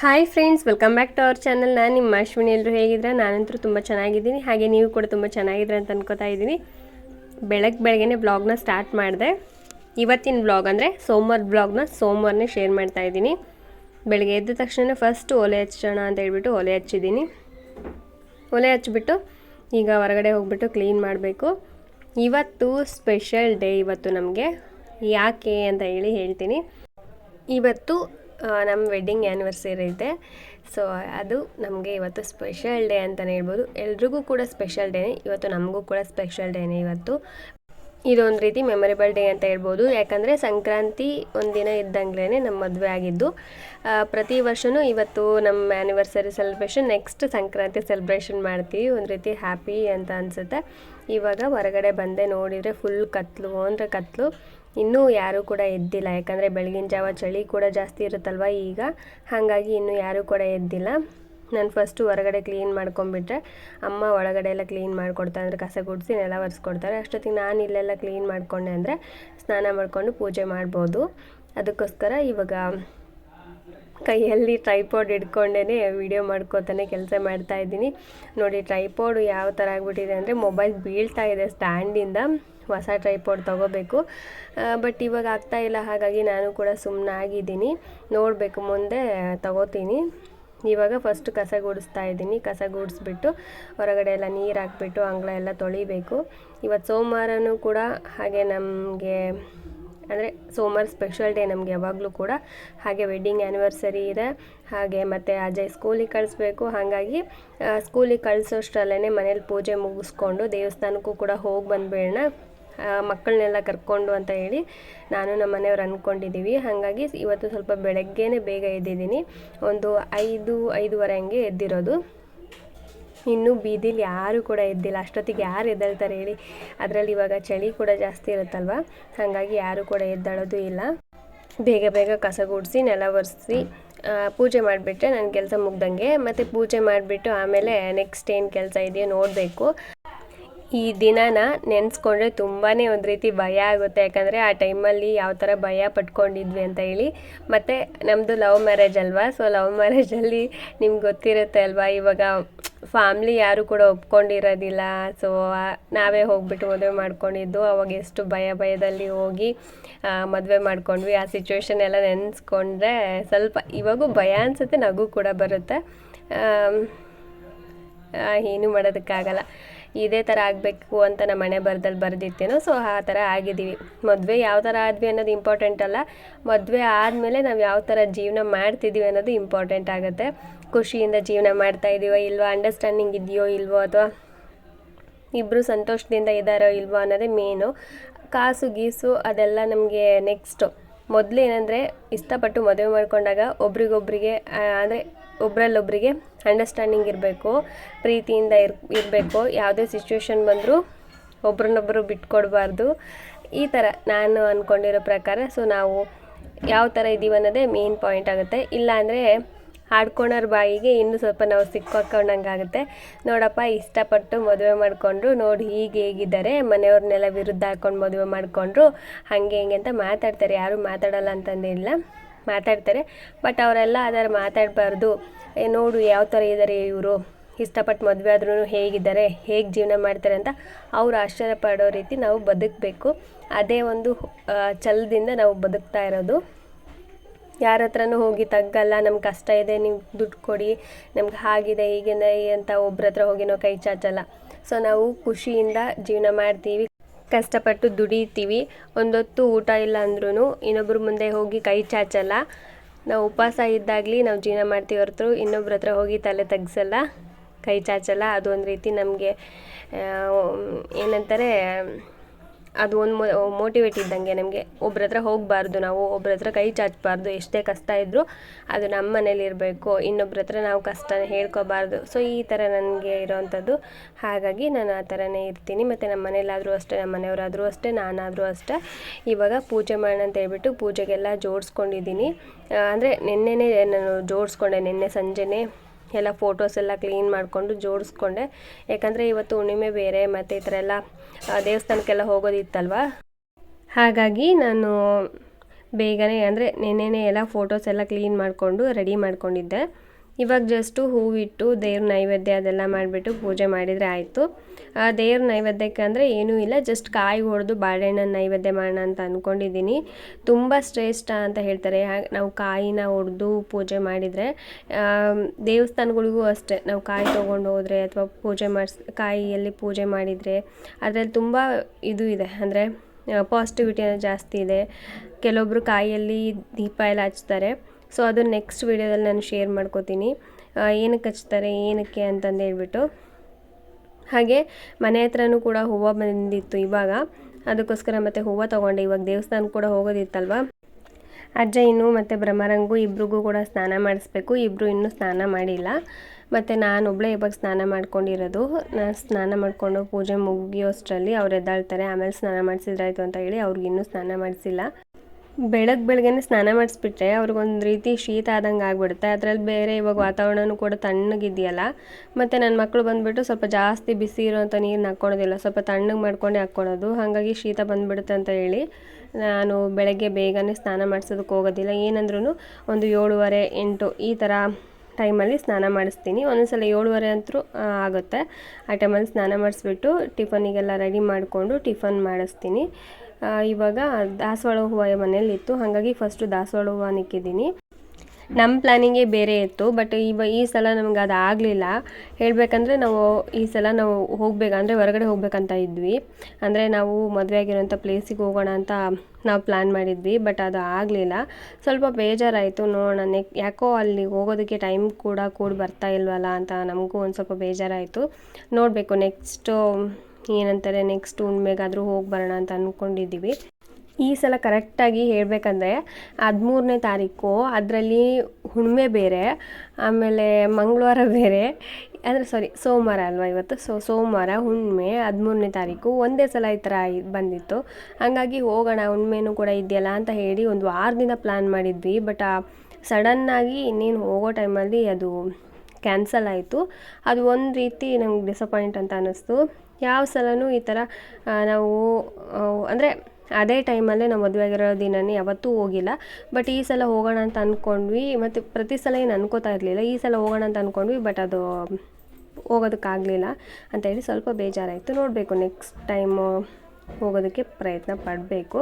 Hi friends welcome back to our channel ನಾನು ನಿಮ್ಮ ಅಶ್ವಿನಿ. ಎಲ್ಲರೂ ಹೇಗಿದ್ರೆ ನಾನಂತೂ ತುಂಬ ಚೆನ್ನಾಗಿದ್ದೀನಿ. ಹಾಗೆ ನೀವು ಕೂಡ ತುಂಬ ಚೆನ್ನಾಗಿದ್ರೆ ಅಂತ ಅನ್ಕೋತಾ ಇದ್ದೀನಿ. ಬೆಳಗ್ಗೆ ಬೆಳಗ್ಗೆ ಬ್ಲಾಗ್ನ ಸ್ಟಾರ್ಟ್ ಮಾಡಿದೆ. ಇವತ್ತಿನ ಬ್ಲಾಗ್ ಅಂದರೆ ಸೋಮವಾರ ಬ್ಲಾಗ್ನ ಸೋಮವಾರನೇ ಶೇರ್ ಮಾಡ್ತಾ ಇದ್ದೀನಿ. ಬೆಳಗ್ಗೆ ಎದ್ದ ತಕ್ಷಣ ಫಸ್ಟ್ ಒಲೆ ಹಚ್ಚೋಣ ಅಂತ ಹೇಳ್ಬಿಟ್ಟು ಒಲೆ ಹಚ್ಚಿದ್ದೀನಿ. ಒಲೆ ಹಚ್ಚಿಬಿಟ್ಟು ಈಗ ಹೊರಗಡೆ ಹೋಗ್ಬಿಟ್ಟು ಕ್ಲೀನ್ ಮಾಡಬೇಕು. ಇವತ್ತು ಸ್ಪೆಷಲ್ ಡೇ ಇವತ್ತು ನಮಗೆ. ಯಾಕೆ ಅಂತ ಹೇಳಿ ಹೇಳ್ತೀನಿ. ಇವತ್ತು ನಮ್ಮ ವೆಡ್ಡಿಂಗ್ ಆ್ಯನಿವರ್ಸರಿ ಇದೆ. ಸೊ ಅದು ನಮಗೆ ಇವತ್ತು ಸ್ಪೆಷಲ್ ಡೇ ಅಂತಲೇ ಹೇಳ್ಬೋದು. ಎಲ್ರಿಗೂ ಕೂಡ ಸ್ಪೆಷಲ್ ಡೇನೇ ಇವತ್ತು ನಮಗೂ ಕೂಡ ಸ್ಪೆಷಲ್ ಡೇನೇ ಇವತ್ತು. ಇದೊಂದು ರೀತಿ ಮೆಮೊರೇಬಲ್ ಡೇ ಅಂತ ಹೇಳ್ಬೋದು. ಯಾಕಂದರೆ ಸಂಕ್ರಾಂತಿ ಒಂದಿನ ಇದ್ದಂಗ್ಲೇ ನಮ್ಮ ಮದುವೆ ಆಗಿದ್ದು. ಪ್ರತಿ ವರ್ಷವೂ ಇವತ್ತು ನಮ್ಮ anniversary celebration next Sankranti celebration ಮಾಡ್ತೀವಿ. ಒಂದು ರೀತಿ ಹ್ಯಾಪಿ ಅಂತ ಅನಿಸುತ್ತೆ. ಇವಾಗ ಹೊರಗಡೆ ಬಂದೆ ನೋಡಿದರೆ ಫುಲ್ ಕತ್ಲು, ಅಂದರೆ ಕತ್ಲು. ಇನ್ನೂ ಯಾರೂ ಕೂಡ ಎದ್ದಿಲ್ಲ. ಯಾಕಂದರೆ ಬೆಳಗಿನ ಜಾವ ಚಳಿ ಕೂಡ ಜಾಸ್ತಿ ಇರುತ್ತಲ್ವ ಈಗ. ಹಾಗಾಗಿ ಇನ್ನೂ ಯಾರೂ ಕೂಡ ಎದ್ದಿಲ್ಲ. ನಾನು ಫಸ್ಟು ಹೊರಗಡೆ ಕ್ಲೀನ್ ಮಾಡ್ಕೊಂಬಿಟ್ರೆ ಅಮ್ಮ ಒಳಗಡೆ ಎಲ್ಲ ಕ್ಲೀನ್ ಮಾಡಿಕೊಡ್ತಾರೆ ಅಂದರೆ ಕಸ ಗುಡಿಸಿ ನೆಲ ಒರೆಸ್ಕೊಡ್ತಾರೆ. ಅಷ್ಟೊತ್ತಿಗೆ ನಾನು ಇಲ್ಲೆಲ್ಲ ಕ್ಲೀನ್ ಮಾಡಿಕೊಂಡೆ ಅಂದರೆ ಸ್ನಾನ ಮಾಡಿಕೊಂಡು ಪೂಜೆ ಮಾಡ್ಬೋದು. ಅದಕ್ಕೋಸ್ಕರ ಇವಾಗ ಕೈಯಲ್ಲಿ ಟ್ರೈಪಾಡ್ ಹಿಡ್ಕೊಂಡೇ ವಿಡಿಯೋ ಮಾಡ್ಕೋತಾನೆ ಕೆಲಸ ಮಾಡ್ತಾ ಇದ್ದೀನಿ. ನೋಡಿ ಟ್ರೈಪಾಡು ಯಾವ ಥರ ಆಗಿಬಿಟ್ಟಿದೆ ಅಂದರೆ ಮೊಬೈಲ್ ಬೀಳ್ತಾ ಇದೆ ಸ್ಟ್ಯಾಂಡಿಂದ ಹೊಸ ಟ್ರೈಪಾಡ್ ತೊಗೋಬೇಕು. ಬಟ್ ಇವಾಗ ಆಗ್ತಾ ಇಲ್ಲ, ಹಾಗಾಗಿ ನಾನು ಕೂಡ ಸುಮ್ಮನಾಗಿದ್ದೀನಿ ನೋಡಬೇಕು, ಮುಂದೆ ತಗೋತೀನಿ. ಇವಾಗ ಫಸ್ಟ್ ಕಸ ಗುಡಿಸ್ತಾ ಇದ್ದೀನಿ. ಕಸ ಗುಡಿಸ್ಬಿಟ್ಟು ಹೊರಗಡೆ ಎಲ್ಲ ನೀರು ಹಾಕ್ಬಿಟ್ಟು ಅಂಗಳ ಎಲ್ಲ ತೊಳಿಬೇಕು. ಇವತ್ತು ಸೋಮವಾರನೂ ಕೂಡ ಹಾಗೆ ನಮಗೆ, ಅಂದರೆ ಸೋಮವಾರ ಸ್ಪೆಷಲ್ ಡೇ ನಮಗೆ ಯಾವಾಗಲೂ ಕೂಡ ಹಾಗೆ ವೆಡ್ಡಿಂಗ್ ಆ್ಯನಿವರ್ಸರಿ ಇದೆ. ಹಾಗೆ ಮತ್ತು ಅಜಯ್ ಸ್ಕೂಲಿಗೆ ಕಳಿಸ್ಬೇಕು. ಹಾಗಾಗಿ ಸ್ಕೂಲಿಗೆ ಕಳಿಸೋಷ್ಟರಲ್ಲೇ ಮನೇಲಿ ಪೂಜೆ ಮುಗಿಸ್ಕೊಂಡು ದೇವಸ್ಥಾನಕ್ಕೂ ಕೂಡ ಹೋಗಿ ಬಂದುಬೇಡ ಮಕ್ಕಳನ್ನೆಲ್ಲ ಕರ್ಕೊಂಡು ಅಂತ ಹೇಳಿ ನಾನು ನಮ್ಮ ಮನೆಯವ್ರು ಅಂದ್ಕೊಂಡಿದ್ದೀವಿ. ಹಾಗಾಗಿ ಇವತ್ತು ಸ್ವಲ್ಪ ಬೆಳಗ್ಗೆನೇ ಬೇಗ ಎದ್ದಿದ್ದೀನಿ. ಒಂದು ಐದು, ಐದೂವರೆ ಹಂಗೆ ಎದ್ದಿರೋದು. ಇನ್ನೂ ಬೀದಿಲಿ ಯಾರೂ ಕೂಡ ಎದ್ದಿಲ್ಲ. ಅಷ್ಟೊತ್ತಿಗೆ ಯಾರು ಎದ್ದೇಳ್ತಾರೆ ಹೇಳಿ. ಅದರಲ್ಲಿ ಇವಾಗ ಚಳಿ ಕೂಡ ಜಾಸ್ತಿ ಇರುತ್ತಲ್ವ? ಹಾಗಾಗಿ ಯಾರೂ ಕೂಡ ಎದ್ದಾಳೋದು ಇಲ್ಲ. ಬೇಗ ಬೇಗ ಕಸ ಗುಡಿಸಿ, ನೆಲ ಒರೆಸಿ ಪೂಜೆ ಮಾಡಿಬಿಟ್ರೆ ನನ್ನ ಕೆಲಸ ಮುಗ್ದಂಗೆ. ಮತ್ತು ಪೂಜೆ ಮಾಡಿಬಿಟ್ಟು ಆಮೇಲೆ ನೆಕ್ಸ್ಟ್ ಏನು ಕೆಲಸ ಇದೆಯೋ ನೋಡಬೇಕು. ಈ ದಿನಾನ ನೆನೆಸ್ಕೊಂಡ್ರೆ ತುಂಬಾ ಒಂದು ರೀತಿ ಭಯ ಆಗುತ್ತೆ. ಯಾಕಂದರೆ ಆ ಟೈಮಲ್ಲಿ ಯಾವ ಥರ ಭಯ ಪಟ್ಕೊಂಡಿದ್ವಿ ಅಂತ ಹೇಳಿ. ಮತ್ತು ನಮ್ಮದು ಲವ್ ಮ್ಯಾರೇಜ್ ಅಲ್ವಾ? ಸೊ ಲವ್ ಮ್ಯಾರೇಜಲ್ಲಿ ನಿಮ್ಗೆ ಗೊತ್ತಿರುತ್ತೆ ಅಲ್ವಾ? ಇವಾಗ ಫ್ಯಾಮ್ಲಿ ಯಾರು ಕೂಡ ಒಪ್ಕೊಂಡಿರೋದಿಲ್ಲ. ಸೊ ನಾವೇ ಹೋಗ್ಬಿಟ್ಟು ಮದುವೆ ಮಾಡ್ಕೊಂಡಿದ್ದು. ಅವಾಗ ಎಷ್ಟು ಭಯ ಭಯದಲ್ಲಿ ಹೋಗಿ ಮದುವೆ ಮಾಡ್ಕೊಂಡ್ವಿ. ಆ ಸಿಚುವೇಶನ್ ಎಲ್ಲ ನೆನೆಸ್ಕೊಂಡ್ರೆ ಸ್ವಲ್ಪ ಇವಾಗೂ ಭಯ ಅನಿಸುತ್ತೆ, ನಗು ಕೂಡ ಬರುತ್ತೆ. ಏನು ಮಾಡೋದಕ್ಕಾಗಲ್ಲ. ಇದೇ ಥರ ಆಗಬೇಕು ಅಂತ ನಮ್ಮ ಮನೆ ಬರ್ದಲ್ಲಿ ಬರೆದಿತ್ತೇನೋ ಸೊ ಆ ಥರ ಆಗಿದ್ದೀವಿ. ಮದುವೆ ಯಾವ ಥರ ಆದ್ವಿ ಅನ್ನೋದು ಇಂಪಾರ್ಟೆಂಟ್ ಅಲ್ಲ. ಮದುವೆ ಆದಮೇಲೆ ನಾವು ಯಾವ ಥರ ಜೀವನ ಮಾಡ್ತಿದ್ದೀವಿ ಅನ್ನೋದು ಇಂಪಾರ್ಟೆಂಟ್ ಆಗುತ್ತೆ. ಖುಷಿಯಿಂದ ಜೀವನ ಮಾಡ್ತಾ ಇದ್ದೀವೋ ಇಲ್ವೋ ಅಂಡರ್ಸ್ಟ್ಯಾಂಡಿಂಗ್ ಇದೆಯೋ ಇಲ್ವೋ, ಅಥವಾ ಇಬ್ಬರು ಸಂತೋಷದಿಂದ ಇದ್ದಾರೋ ಇಲ್ವೋ ಅನ್ನೋದೇ ಮೇನು ಕಾಸು ಗೀಸು ಅದೆಲ್ಲ ನಮಗೆ ನೆಕ್ಸ್ಟು ಮೊದಲು ಏನಂದರೆ ಇಷ್ಟಪಟ್ಟು ಮದುವೆ ಮಾಡ್ಕೊಂಡಾಗ ಒಬ್ರಿಗೊಬ್ರಿಗೆ ಅಂದರೆ ಒಬ್ರಲ್ಲೊಬ್ರಿಗೆ ಅಂಡರ್ಸ್ಟ್ಯಾಂಡಿಂಗ್ ಇರಬೇಕು, ಪ್ರೀತಿಯಿಂದ ಇರ್, ಇರಬೇಕು, ಯಾವುದೇ ಸಿಚುವೇಶನ್ ಬಂದರೂ ಒಬ್ರನ್ನೊಬ್ಬರು ಬಿಟ್ಕೊಡ್ಬಾರ್ದು. ಈ ಥರ ನಾನು ಅಂದ್ಕೊಂಡಿರೋ ಪ್ರಕಾರ ಸೊ ನಾವು ಯಾವ ಥರ ಇದ್ದೀವಿ ಅನ್ನೋದೇ ಮೇನ್ ಪಾಯಿಂಟ್ ಆಗುತ್ತೆ. ಇಲ್ಲಾಂದರೆ ಆಡ್ಕೊಳೋರ್ ಬಾಯಿಗೆ ಇನ್ನೂ ಸ್ವಲ್ಪ ನಾವು ಸಿಕ್ಕಾಕೊಂಡಂಗಾಗುತ್ತೆ. ನೋಡಪ್ಪ, ಇಷ್ಟಪಟ್ಟು ಮದುವೆ ಮಾಡಿಕೊಂಡ್ರು, ನೋಡಿ ಹೀಗೆ ಹೇಗಿದ್ದಾರೆ, ಮನೆಯವ್ರನ್ನೆಲ್ಲ ವಿರುದ್ಧ ಹಾಕ್ಕೊಂಡು ಮದುವೆ ಮಾಡಿಕೊಂಡ್ರು, ಹಾಗೆ ಹಿಂಗೆ ಅಂತ ಮಾತಾಡ್ತಾರೆ. ಯಾರೂ ಮಾತಾಡಲ್ಲ ಅಂತಂದಿಲ್ಲ ಮಾತಾಡ್ತಾರೆ. ಬಟ್ ಅವರೆಲ್ಲ ಅದರ ಮಾತಾಡಬಾರ್ದು. ನೋಡು ಯಾವ ಥರ ಇದ್ದಾರೆ ಇವರು. ಇಷ್ಟಪಟ್ಟು ಮದುವೆ ಆದ್ರೂ ಹೇಗಿದ್ದಾರೆ, ಹೇಗೆ ಜೀವನ ಮಾಡ್ತಾರೆ ಅಂತ ಅವ್ರು ಆಶ್ಚರ್ಯ ಪಡೋ ರೀತಿ ನಾವು ಬದುಕಬೇಕು. ಅದೇ ಒಂದು ಛಲದಿಂದ ನಾವು ಬದುಕ್ತಾ ಇರೋದು. ಯಾರ ಹತ್ರನೂ ಹೋಗಿ ತಗ್ಗಲ್ಲ ನಮ್ಗೆ ಕಷ್ಟ ಇದೆ, ನೀವು ದುಡ್ಡು ಕೊಡಿ, ನಮ್ಗೆ ಹಾಗಿದೆ ಹೀಗೆ ಅಂತ ಒಬ್ರ ಹತ್ರ ಹೋಗಿ ನಾವು ಕೈ ಚಾಚಲ್ಲ. ಸೊ ನಾವು ಖುಷಿಯಿಂದ ಜೀವನ ಮಾಡ್ತೀವಿ. ಕಷ್ಟಪಟ್ಟು ದುಡಿತೀವಿ. ಒಂದೊತ್ತು ಊಟ ಇಲ್ಲ ಅಂದ್ರೂ ಇನ್ನೊಬ್ರ ಮುಂದೆ ಹೋಗಿ ಕೈ ಚಾಚಲ್ಲ. ನಾವು ಉಪವಾಸ ಇದ್ದಾಗಲಿ ನಾವು ಜೀವನ ಮಾಡ್ತೀವಿ ಹೊರತು ಇನ್ನೊಬ್ರ ಹತ್ರ ಹೋಗಿ ತಲೆ ತಗ್ಸಲ್ಲ, ಕೈ ಚಾಚಲ್ಲ. ಅದು ಒಂದು ರೀತಿ ನಮಗೆ ಏನಂತಾರೆ ಅದು ಒಂದು ಮೋಟಿವೇಟ್ ಇದ್ದಂಗೆ ನಮಗೆ. ಒಬ್ರ ಹತ್ರ ಹೋಗಬಾರ್ದು ನಾವು, ಒಬ್ರ ಹತ್ರ ಕೈ ಚಾಚಬಾರ್ದು, ಎಷ್ಟೇ ಕಷ್ಟ ಇದ್ದರೂ ಅದು ನಮ್ಮ ಮನೇಲಿ ಇರಬೇಕು, ಇನ್ನೊಬ್ರ ಹತ್ರ ನಾವು ಕಷ್ಟನ ಹೇಳ್ಕೋಬಾರ್ದು. ಸೊ ಈ ಥರ ನನಗೆ ಇರೋವಂಥದ್ದು ಹಾಗಾಗಿ ನಾನು ಆ ಥರನೇ ಇರ್ತೀನಿ. ಮತ್ತು ನಮ್ಮ ಮನೇಲಾದರೂ ಅಷ್ಟೇ, ನಮ್ಮ ಮನೆಯವರಾದರೂ ಅಷ್ಟೇ, ನಾನಾದರೂ ಅಷ್ಟೇ. ಇವಾಗ ಪೂಜೆ ಮಾಡೋಣ ಅಂತ ಹೇಳ್ಬಿಟ್ಟು ಪೂಜೆಗೆಲ್ಲ ಜೋಡಿಸ್ಕೊಂಡಿದ್ದೀನಿ. ಅಂದರೆ ನಿನ್ನೆನೇ ನಾನು ಜೋಡಿಸ್ಕೊಂಡೆ, ನಿನ್ನೆ ಸಂಜೆನೇ. ಎಲ್ಲ ಫೋಟೋಸ್ ಎಲ್ಲ ಕ್ಲೀನ್ ಮಾಡಿಕೊಂಡು ಜೋಡಿಸ್ಕೊಂಡೆ. ಯಾಕಂದರೆ ಇವತ್ತು ಹುಣ್ಣಿಮೆ ಬೇರೆ, ಮತ್ತು ಈ ಥರ ಎಲ್ಲ ದೇವಸ್ಥಾನಕ್ಕೆಲ್ಲ ಹೋಗೋದಿತ್ತಲ್ವ? ಹಾಗಾಗಿ ನಾನು ಬೇಗನೆ ಅಂದರೆ ನೆನ್ನೆನೇ ಎಲ್ಲ ಫೋಟೋಸ್ ಎಲ್ಲ ಕ್ಲೀನ್ ಮಾಡಿಕೊಂಡು ರೆಡಿ ಮಾಡ್ಕೊಂಡಿದ್ದೆ. ಇವಾಗ ಜಸ್ಟು ಹೂವಿಟ್ಟು ದೇವ್ರ ನೈವೇದ್ಯ ಅದೆಲ್ಲ ಮಾಡಿಬಿಟ್ಟು ಪೂಜೆ ಮಾಡಿದರೆ ಆಯಿತು. ದೇವ್ರ ನೈವೇದ್ಯಕ್ಕೆ ಅಂದರೆ ಏನೂ ಇಲ್ಲ, ಜಸ್ಟ್ ಕಾಯಿ ಹೊಡೆದು ಬಾಳೆಹಣ್ಣನ್ನು ನೈವೇದ್ಯ ಮಾಡೋಣ ಅಂತ ಅಂದ್ಕೊಂಡಿದ್ದೀನಿ ತುಂಬ ಶ್ರೇಷ್ಠ ಅಂತ ಹೇಳ್ತಾರೆ. ನಾವು ಕಾಯಿನ ಹೊಡೆದು ಪೂಜೆ ಮಾಡಿದರೆ ದೇವಸ್ಥಾನಗಳಿಗೂ ಅಷ್ಟೇ. ನಾವು ಕಾಯಿ ತೊಗೊಂಡು ಹೋದರೆ ಅಥವಾ ಪೂಜೆ ಮಾಡಿಸ್, ಕಾಯಿಯಲ್ಲಿ ಪೂಜೆ ಮಾಡಿದರೆ ಅದರಲ್ಲಿ ತುಂಬ ಇದು ಇದೆ. ಅಂದರೆ ಪಾಸಿಟಿವಿಟಿ ಜಾಸ್ತಿ ಇದೆ. ಕೆಲವೊಬ್ಬರು ಕಾಯಿಯಲ್ಲಿ ದೀಪ ಎಲ್ಲ ಹಚ್ತಾರೆ. ಸೊ ಅದು ನೆಕ್ಸ್ಟ್ ವೀಡಿಯೋದಲ್ಲಿ ನಾನು ಶೇರ್ ಮಾಡ್ಕೋತೀನಿ. ಏನಕ್ಕೆ ಹಚ್ತಾರೆ, ಏನಕ್ಕೆ ಅಂತಂದು ಹೇಳ್ಬಿಟ್ಟು. ಹಾಗೆ ಮನೆ ಹತ್ರನೂ ಕೂಡ ಹೂವು ಬಂದಿತ್ತು ಇವಾಗ. ಅದಕ್ಕೋಸ್ಕರ ಮತ್ತೆ ಹೂವು ತೊಗೊಂಡೆ. ಇವಾಗ ದೇವಸ್ಥಾನ ಕೂಡ ಹೋಗೋದಿತ್ತಲ್ವ? ಅಜ್ಜ ಇನ್ನೂ ಮತ್ತು ಬ್ರಹ್ಮರಂಗು ಇಬ್ರಿಗೂ ಕೂಡ ಸ್ನಾನ ಮಾಡಿಸ್ಬೇಕು. ಇಬ್ಬರು ಇನ್ನೂ ಸ್ನಾನ ಮಾಡಿಲ್ಲ. ಮತ್ತು ನಾನೊಬ್ಬಳೇ ಇವಾಗ ಸ್ನಾನ ಮಾಡ್ಕೊಂಡಿರೋದು. ನಾನು ಸ್ನಾನ ಮಾಡಿಕೊಂಡು ಪೂಜೆ ಮುಗಿಯೋಷ್ಟರಲ್ಲಿ ಅವ್ರು ಎದ್ದಾಳ್ತಾರೆ. ಆಮೇಲೆ ಸ್ನಾನ ಮಾಡಿಸಿದ್ರಾಯ್ತು ಅಂತ ಹೇಳಿ ಅವ್ರಿಗೆ ಇನ್ನೂ ಸ್ನಾನ ಮಾಡಿಸಿಲ್ಲ. ಬೆಳಗ್ಗೆ ಬೆಳಗ್ಗೆನೇ ಸ್ನಾನ ಮಾಡಿಸ್ಬಿಟ್ರೆ ಅವ್ರಿಗೊಂದು ರೀತಿ ಶೀತ ಆದಂಗೆ ಆಗ್ಬಿಡುತ್ತೆ. ಅದರಲ್ಲಿ ಬೇರೆ ಇವಾಗ ವಾತಾವರಣವೂ ಕೂಡ ತಣ್ಣಗಿದೆಯಲ್ಲ. ಮತ್ತು ನನ್ನ ಮಕ್ಕಳು ಬಂದುಬಿಟ್ಟು ಸ್ವಲ್ಪ ಜಾಸ್ತಿ ಬಿಸಿ ಇರೋವಂಥ ನೀರನ್ನ ಹಾಕ್ಕೊಳೋದಿಲ್ಲ. ಸ್ವಲ್ಪ ತಣ್ಣಗೆ ಮಾಡ್ಕೊಂಡೇ ಹಾಕ್ಕೊಳೋದು. ಹಾಗಾಗಿ ಶೀತ ಬಂದುಬಿಡುತ್ತೆ ಅಂತ ಹೇಳಿ ನಾನು ಬೆಳಗ್ಗೆ ಬೇಗನೆ ಸ್ನಾನ ಮಾಡಿಸೋದಕ್ಕೆ ಹೋಗೋದಿಲ್ಲ. ಏನಂದ್ರೂ ಒಂದು ಏಳುವರೆ, ಎಂಟು ಈ ಥರ ಟೈಮಲ್ಲಿ ಸ್ನಾನ ಮಾಡಿಸ್ತೀನಿ. ಒಂದೊಂದ್ಸಲ ಏಳುವರೆ ಅಂತೂ ಆಗುತ್ತೆ. ಆ ಟೈಮಲ್ಲಿ ಸ್ನಾನ ಮಾಡಿಸ್ಬಿಟ್ಟು ಟಿಫನಿಗೆಲ್ಲ ರೆಡಿ ಮಾಡಿಕೊಂಡು ಟಿಫನ್ ಮಾಡಿಸ್ತೀನಿ. ಇವಾಗ ದಾಸವಾಳ ಹೂವು ಮನೇಲಿತ್ತು ಹಾಗಾಗಿ ಫಸ್ಟು ದಾಸವಾಳ ಹೂವು ನಿಕ್ಕಿದ್ದೀನಿ. ನಮ್ಮ ಪ್ಲ್ಯಾನಿಂಗೇ ಬೇರೆ ಇತ್ತು ಬಟ್ ಇವ ಈ ಸಲ ನಮ್ಗೆ ಅದು ಆಗಲಿಲ್ಲ. ಹೇಳಬೇಕಂದ್ರೆ ನಾವು ಈ ಸಲ ನಾವು ಹೋಗಬೇಕಂದ್ರೆ ಹೊರಗಡೆ ಹೋಗ್ಬೇಕಂತ ಇದ್ವಿ. ಅಂದರೆ ನಾವು ಮದುವೆ ಆಗಿರೋಂಥ ಪ್ಲೇಸಿಗೆ ಹೋಗೋಣ ಅಂತ ನಾವು ಪ್ಲ್ಯಾನ್ ಮಾಡಿದ್ವಿ ಬಟ್ ಅದು ಆಗಲಿಲ್ಲ. ಸ್ವಲ್ಪ ಬೇಜಾರಾಯಿತು, ನೋಡೋಣ, ನೆಕ್, ಯಾಕೋ ಅಲ್ಲಿ ಹೋಗೋದಕ್ಕೆ ಟೈಮ್ ಕೂಡ ಕೂಡ ಬರ್ತಾ ಇಲ್ವಲ್ಲ ಅಂತ ನಮಗೂ ಒಂದು ಸ್ವಲ್ಪ ಬೇಜಾರಾಯಿತು. ನೋಡಬೇಕು ನೆಕ್ಸ್ಟು ಏನಂತಾರೆ ನೆಕ್ಸ್ಟ್ ಹುಣ್ಮೆಗಾದರೂ ಹೋಗಿ ಬರೋಣ ಅಂತ ಅಂದ್ಕೊಂಡಿದ್ದೀವಿ ಈ ಸಲ ಕರೆಕ್ಟಾಗಿ ಹೇಳಬೇಕಂದ್ರೆ, ಹದಿಮೂರನೇ ತಾರೀಕು, ಅದರಲ್ಲಿ ಹುಣ್ಮೆ ಬೇರೆ, ಆಮೇಲೆ ಮಂಗಳವಾರ ಬೇರೆ, ಅಂದರೆ ಸಾರಿ ಸೋಮವಾರ ಅಲ್ವಾ ಇವತ್ತು? ಸೊ ಸೋಮವಾರ ಹುಣ್ಮೆ ಹದಿಮೂರನೇ ತಾರೀಕು, ಒಂದೇ ಸಲ ಈ ಥರ ಬಂದಿತ್ತು. ಹಾಗಾಗಿ ಹೋಗೋಣ ಹುಣ್ಮೆನೂ ಕೂಡ ಇದೆಯಲ್ಲ ಅಂತ ಹೇಳಿ ಒಂದು ವಾರದಿಂದ ಪ್ಲ್ಯಾನ್ ಮಾಡಿದ್ವಿ ಬಟ್ ಸಡನ್ನಾಗಿ ಇನ್ನೇನು ಹೋಗೋ ಟೈಮಲ್ಲಿ ಅದು ಕ್ಯಾನ್ಸಲ್ ಆಯಿತು. ಅದು ಒಂದು ರೀತಿ ನಂಗೆ ಡಿಸಪಾಯಿಂಟ್ ಅಂತ ಅನ್ನಿಸ್ತು. ಯಾವ ಸಲವೂ ಈ ಥರ ನಾವು ಅಂದರೆ ಅದೇ ಟೈಮಲ್ಲೇ ನಾವು ಮದುವೆ ಆಗಿರೋ ದಿನನೇ ಯಾವತ್ತೂ ಹೋಗಿಲ್ಲ. ಬಟ್ ಈ ಸಲ ಹೋಗೋಣ ಅಂತ ಅಂದ್ಕೊಂಡ್ವಿ ಮತ್ತು ಪ್ರತಿ ಸಲ ಏನು ಅನ್ಕೋತಾ ಇರಲಿಲ್ಲ. ಈ ಸಲ ಹೋಗೋಣ ಅಂತ ಅಂದ್ಕೊಂಡ್ವಿ ಬಟ್ ಅದು ಹೋಗೋದಕ್ಕಾಗಲಿಲ್ಲ ಅಂತ ಹೇಳಿ ಸ್ವಲ್ಪ ಬೇಜಾರಾಯಿತು. ನೋಡಬೇಕು ನೆಕ್ಸ್ಟ್ ಟೈಮು ಹೋಗೋದಕ್ಕೆ ಪ್ರಯತ್ನ ಪಡಬೇಕು.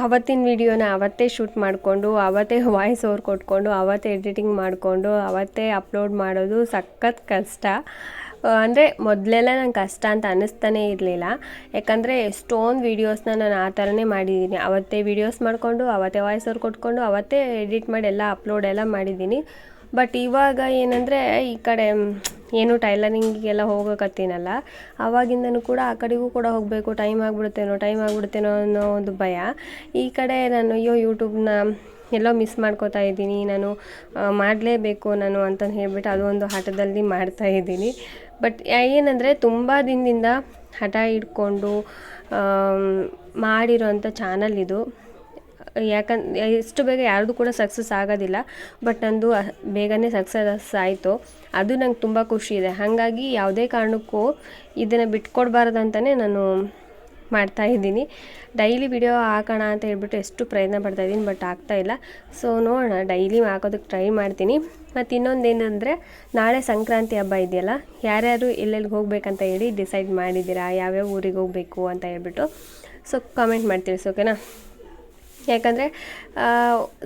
ಅವತ್ತಿನ ವಿಡಿಯೋನ ಅವತ್ತೇ ಶೂಟ್ ಮಾಡಿಕೊಂಡು, ಅವತ್ತೇ ವಾಯ್ಸ್ ಓವರ್ ಕೊಟ್ಕೊಂಡು, ಅವತ್ತೇ ಎಡಿಟಿಂಗ್ ಮಾಡಿಕೊಂಡು, ಅವತ್ತೇ ಅಪ್ಲೋಡ್ ಮಾಡೋದು ಸಖತ್ ಕಷ್ಟ. ಅಂದರೆ ಮೊದಲೆಲ್ಲ ನಂಗೆ ಕಷ್ಟ ಅಂತ ಅನ್ನಿಸ್ತಾನೇ ಇರಲಿಲ್ಲ. ಯಾಕಂದರೆ ಎಷ್ಟೊಂದು ವೀಡಿಯೋಸ್ನ ನಾನು ಆ ಥರನೇ ಮಾಡಿದ್ದೀನಿ. ಅವತ್ತೇ ವೀಡಿಯೋಸ್ ಮಾಡಿಕೊಂಡು, ಅವತ್ತೇ ವಾಯ್ಸ್ ಓವರ್ ಕೊಟ್ಕೊಂಡು, ಅವತ್ತೇ ಎಡಿಟ್ ಮಾಡಿ ಎಲ್ಲ ಅಪ್ಲೋಡ್ ಎಲ್ಲ ಮಾಡಿದ್ದೀನಿ. ಬಟ್ ಇವಾಗ ಏನಂದರೆ ಈ ಕಡೆ ಏನು ಟೈಲರಿಂಗಿಗೆಲ್ಲ ಹೋಗೋಕತ್ತೀನಲ್ಲ, ಅವಾಗಿಂದನು ಕೂಡ ಆ ಕಡೆಗೂ ಕೂಡ ಹೋಗಬೇಕು ಟೈಮ್ ಆಗಿಬಿಡುತ್ತೇನೋ ಟೈಮ್ ಆಗಿಬಿಡುತ್ತೇನೋ ಅನ್ನೋ ಒಂದು ಭಯ. ಈ ಕಡೆ ನಾನು, ಅಯ್ಯೋ ಯೂಟ್ಯೂಬ್ನ ಎಲ್ಲೋ ಮಿಸ್ ಮಾಡ್ಕೋತಾ ಇದ್ದೀನಿ, ನಾನು ಮಾಡಲೇಬೇಕು ನಾನು ಅಂತಂದು ಹೇಳಿಬಿಟ್ಟು ಅದು ಒಂದು ಹಠದಲ್ಲಿ ಮಾಡ್ತಾ ಇದ್ದೀನಿ. ಬಟ್ ಏನಂದರೆ ತುಂಬ ದಿನದಿಂದ ಹಠ ಇಟ್ಕೊಂಡು ಮಾಡಿರೋಂಥ ಚಾನಲ್ ಇದು. ಯಾಕಂದ್ರೆ ಎಷ್ಟು ಬೇಗ ಯಾರ್ದು ಕೂಡ ಸಕ್ಸಸ್ ಆಗೋದಿಲ್ಲ ಬಟ್ ನಂದು ಬೇಗನೆ ಸಕ್ಸಸ್ ಆಯಿತು. ಅದು ನಂಗೆ ತುಂಬ ಖುಷಿ ಇದೆ. ಹಾಗಾಗಿ ಯಾವುದೇ ಕಾರಣಕ್ಕೂ ಇದನ್ನು ಬಿಟ್ಕೊಡ್ಬಾರ್ದು ಅಂತಲೇ ನಾನು ಮಾಡ್ತಾ ಇದ್ದೀನಿ. ಡೈಲಿ ವಿಡಿಯೋ ಹಾಕೋಣ ಅಂತ ಹೇಳ್ಬಿಟ್ಟು ಎಷ್ಟು ಪ್ರಯತ್ನ ಪಡ್ತಾ ಇದ್ದೀನಿ ಬಟ್ ಆಗ್ತಾ ಇಲ್ಲ. ಸೊ ನೋಡೋಣ. ಡೈಲಿ ಹಾಕೋದಕ್ಕೆ ಟ್ರೈ ಮಾಡ್ತೀನಿ. ಮತ್ತು ಇನ್ನೊಂದು ಏನಂದರೆ ನಾಳೆ ಸಂಕ್ರಾಂತಿ ಹಬ್ಬ ಇದೆಯಲ್ಲ, ಯಾರ್ಯಾರು ಎಲ್ಲೆಲ್ಲಿ ಹೋಗ್ಬೇಕಂತ ಹೇಳಿ ಡಿಸೈಡ್ ಮಾಡಿದ್ದೀರಾ? ಯಾವ್ಯಾವ ಊರಿಗೆ ಹೋಗಬೇಕು ಅಂತ ಹೇಳ್ಬಿಟ್ಟು. ಸೊ ಕಾಮೆಂಟ್ ಸೊ ಓಕೆನಾ ಯಾಕಂದರೆ